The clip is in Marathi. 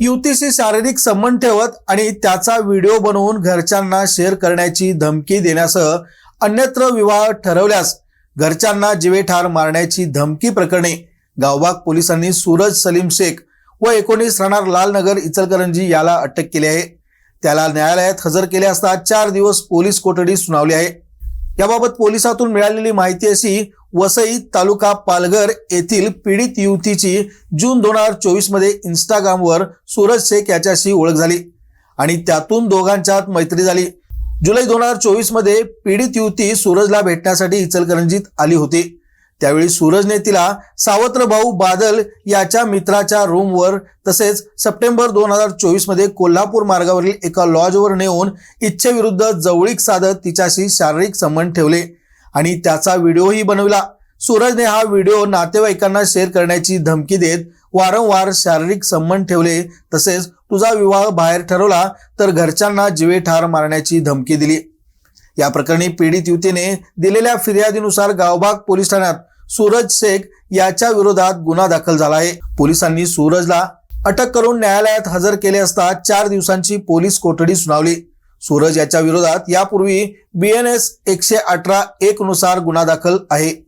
युवतीशी शारीरिक संबंध ठेवत आणि त्याचा व्हिडिओ बनवून घरच्यांना शेअर करण्याची धमकी देण्यासह अन्यत्र विवाह ठरवल्यास घरच्यांना जिवेठार मारण्याची धमकी प्रकरणी गावबाग पोलिसांनी सूरज सलीम शेख व एकोणीस राहणार लालनगर इचलकरंजी याला अटक केली आहे. त्याला न्यायालयात हजर केले असता चार दिवस पोलीस कोठडी सुनावली आहे. याबाबत पोलिसातून मिळालेली माहिती अशी वसई तालुका पालघर येथील पीडित युवतीची जून दोन हजार चोवीसमध्ये इन्स्टाग्रामवर इंस्टाग्रामवर सूरज शेख याच्याशी ओळख झाली आणि त्यातून दोघांच्यात मैत्री झाली. जुलै दोन हजार चोवीसमध्ये पीडित युवती सूरजला भेटण्यासाठी इचलकरंजीत आली होती. त्यावेळी सूरजने तिला सावत्र भाऊ बादल याच्या मित्राच्या रूमवर तसेच सप्टेंबर दोन हजार चोवीसमध्ये कोल्हापूर मार्गावरील एका लॉजवर नेऊन इच्छेविरुद्ध जवळीक साधत तिच्याशी शारीरिक संबंध ठेवले. आणि त्याचा व्हिडिओही बनविला. सूरजने हा व्हिडिओ नातेवाईकांना शेअर करण्याची धमकी देत वारंवार शारीरिक संबंध ठेवले. तसेच तुझा विवाह बाहेर ठरवला तर घरच्यांना जीवे ठार मारण्याची धमकी दिली. या प्रकरणी पीडित युवतीने दिलेल्या फिर्यादीनुसार गावबाग पोलीस ठाण्यात सूरज शेख याच्या विरोधात गुन्हा दाखल झाला आहे. पोलिसांनी सूरजला अटक करून न्यायालयात हजर केले असता चार दिवसांची पोलीस कोठडी सुनावली. सूरज याच्या विरोधात यापूर्वी बीएनएस एकशे अठरा एक नुसार गुन्हा दाखल आहे.